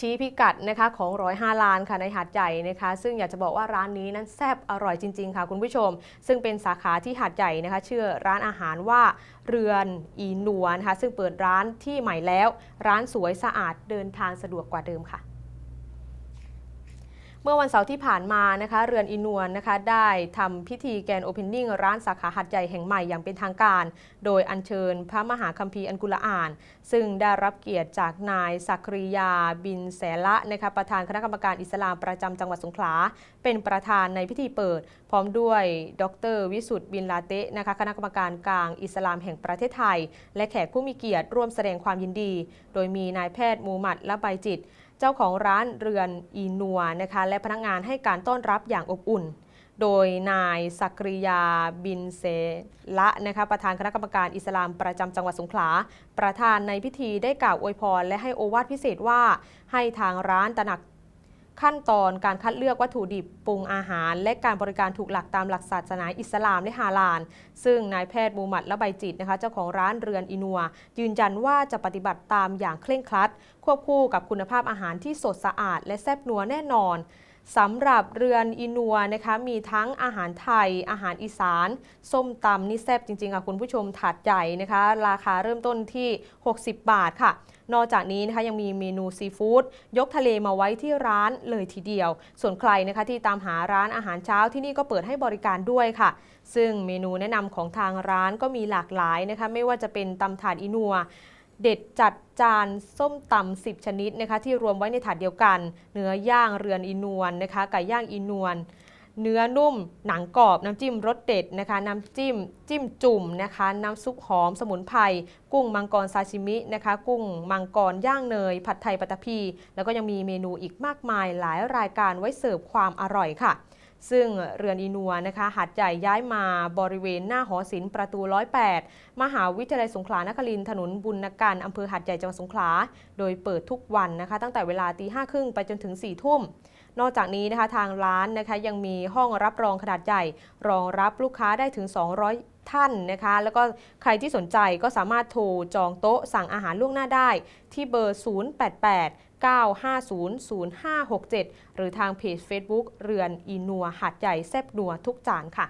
ชี้พิกัดนะคะของ105ล้านค่ะในหาดใหญ่นะคะ ซึ่งอยากจะบอกว่าร้านนี้นั้นแซ่บอร่อยจริง ๆ ค่ะคุณผู้ชม ซึ่งเป็นสาขาที่หาดใหญ่นะคะชื่อร้านอาหารว่าเรือนอีนวลนะคะซึ่งเปิดร้านที่ใหม่แล้ว ร้านสวยสะอาดเดินทางสะดวกกว่าเดิมค่ะ เมื่อวันเสาร์ที่ผ่านมานะคะเรือนอินวลนะคะได้ทำพิธีแกนโอเพนนิ่งร้านสาขาหัดใหญ่แห่งใหม่อย่างเป็นทางการ โดยอัญเชิญพระมหาคัมภีร์อันกุรอาน ซึ่งได้รับเกียรติจากนายสักริยาบินแสละนะคะประธานคณะกรรมการอิสลามประจำจังหวัดสงขลา เป็นประธานในพิธีเปิด พร้อมด้วยดร วิสุทธ์บินลาเตะนะคะคณะกรรมการกลางอิสลามแห่งประเทศไทย และแขกผู้มีเกียรติร่วมแสดงความยินดี โดยมีนายแพทย์มูมัดละใบจิต เจ้าของร้านเรือนอีนัวนะคะและพนักงานให้การต้อนรับอย่างอบอุ่น โดยนายสักริยาบินเซละนะคะประธานคณะกรรมการอิสลามประจำจังหวัดสงขลา ประธานในพิธีได้กล่าวอวยพรและให้โอวาทพิเศษว่า ให้ทางร้านตระหนัก ขั้นตอนการคัดเลือกวัตถุดิบปรุงอาหาร และการบริการถูกหลักตามหลักศาสนาอิสลามและฮาลาล ซึ่งนายแพทย์มูมัดละใบจิตนะคะเจ้าของร้านเรือนอินัว ยืนยันว่าจะปฏิบัติตามอย่างเคร่งครัด ควบคู่กับคุณภาพอาหารที่สดสะอาด และแซ่บนัวแน่นอน สำหรับเรือนอินัวนะคะมีทั้งอาหารไทย อาหารอีสาน ส้มตำนี่แซ่บจริงๆค่ะคุณผู้ชมถาดใหญ่นะคะ ราคาเริ่มต้นที่ 60 บาทค่ะ นอกจากนี้นะคะยังมีเมนูซีฟู้ดยกทะเลมาไว้ที่ร้านเลยทีเดียว ส่วนใครนะคะที่ตามหาร้านอาหารเช้าที่นี่ก็เปิดให้บริการด้วยค่ะ ซึ่งเมนูแนะนำของทางร้านก็มีหลากหลายนะคะไม่ว่าจะเป็นตำถาดอินัว เด็ดจัดจานส้มตำ10ชนิดนะคะที่รวมไว้ในถาดเดียวกัน เนื้อย่างเรือนอินวนนะคะไก่ย่างอินวนเนื้อนุ่ม หนังกรอบ น้ำจิ้มรสเด็ดนะคะ น้ำจิ้ม จิ้มจุ่มนะคะ น้ำซุปหอม สมุนไพร กุ้งมังกรซาชิมินะคะ กุ้งมังกรย่างเนย ผัดไทยปัตตภีแล้วก็ยังมีเมนูอีกมากมายหลายรายการไว้เสิร์ฟความอร่อยค่ะ ซึ่งเรือนอินัวนะคะหัดใหญ่ย้ายมาบริเวณหน้าหอศิลป์ประตู 108 มหาวิทยาลัยสงขลานครินถนนบุญนการอำเภอหัดใหญ่จังหวัดสงขลา โดยเปิดทุกวันนะคะตั้งแต่เวลาตีห้าครึ่งไปจนถึง4ี่ทุ่ม นอกจากนี้นะคะทางร้านนะคะยังมีห้องรับรองขนาดใหญ่ รองรับลูกค้าได้ถึง 200 ท่านนะคะ แล้วก็ใครที่สนใจก็สามารถโทรจองโต๊ะสั่งอาหารล่วงหน้าได้ ที่เบอร์ 088 950 0567 หรือทางเพจ Facebook เรือนอีนัวหัดใหญ่แซบนัวทุกจานค่ะ